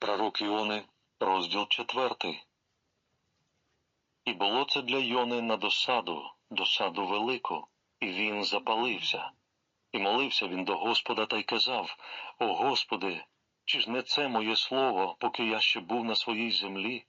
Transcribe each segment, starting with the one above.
Пророк Іони, розділ четвертий. І було це для Йони на досаду, досаду велику, і він запалився. І молився він до Господа та й казав: О Господи, чи ж не це моє слово, поки я ще був на своїй землі?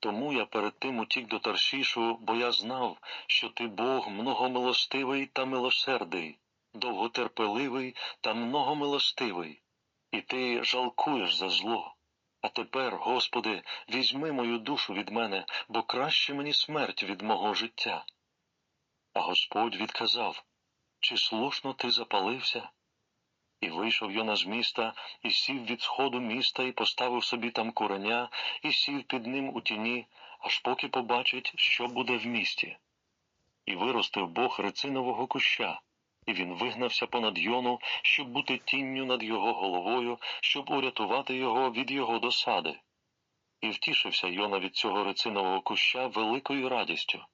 Тому я перед тим утік до Таршішу, бо я знав, що ти Бог многомилостивий та милосердий, довготерпеливий та многомилостивий, і ти жалкуєш за зло. А тепер, Господи, візьми мою душу від мене, бо краще мені смерть від мого життя. А Господь відказав, чи слушно ти запалився? І вийшов Йона з міста, і сів від сходу міста, і поставив собі там куреня, і сів під ним у тіні, аж поки побачить, що буде в місті. І виростив Бог рецинового куща, і він вигнався понад Йону, щоб бути тінню над його головою, щоб урятувати його від його досади. І втішився Йона від цього рецинового куща великою радістю.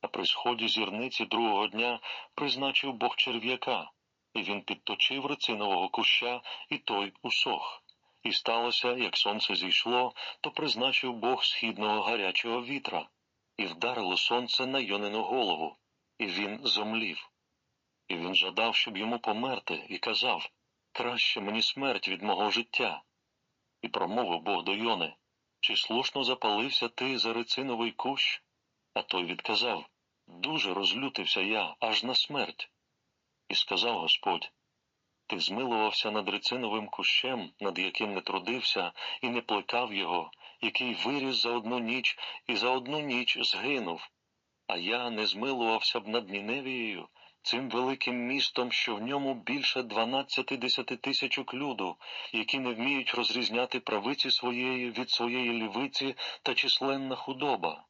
А при сході зірниці другого дня призначив Бог черв'яка, і він підточив рецинового куща, і той усох. І сталося, як сонце зійшло, то призначив Бог східного гарячого вітра, і вдарило сонце на Йонину голову, і він зомлів. І він жадав, щоб йому померти, і казав Краще мені смерть від мого життя. І промовив Бог до Йони, чи слушно запалився ти за рециновий кущ? А той відказав Дуже розлютився я аж на смерть. І сказав Господь Ти змилувався над рециновим кущем, над яким не трудився, і не плекав його, який виріс за одну ніч і за одну ніч згинув. А я не змилувався б над Ніневією, цим великим містом, що в ньому більше дванадцяти десяти тисячок люду, які не вміють розрізняти правиці своєї від своєї лівиці та численна худоба.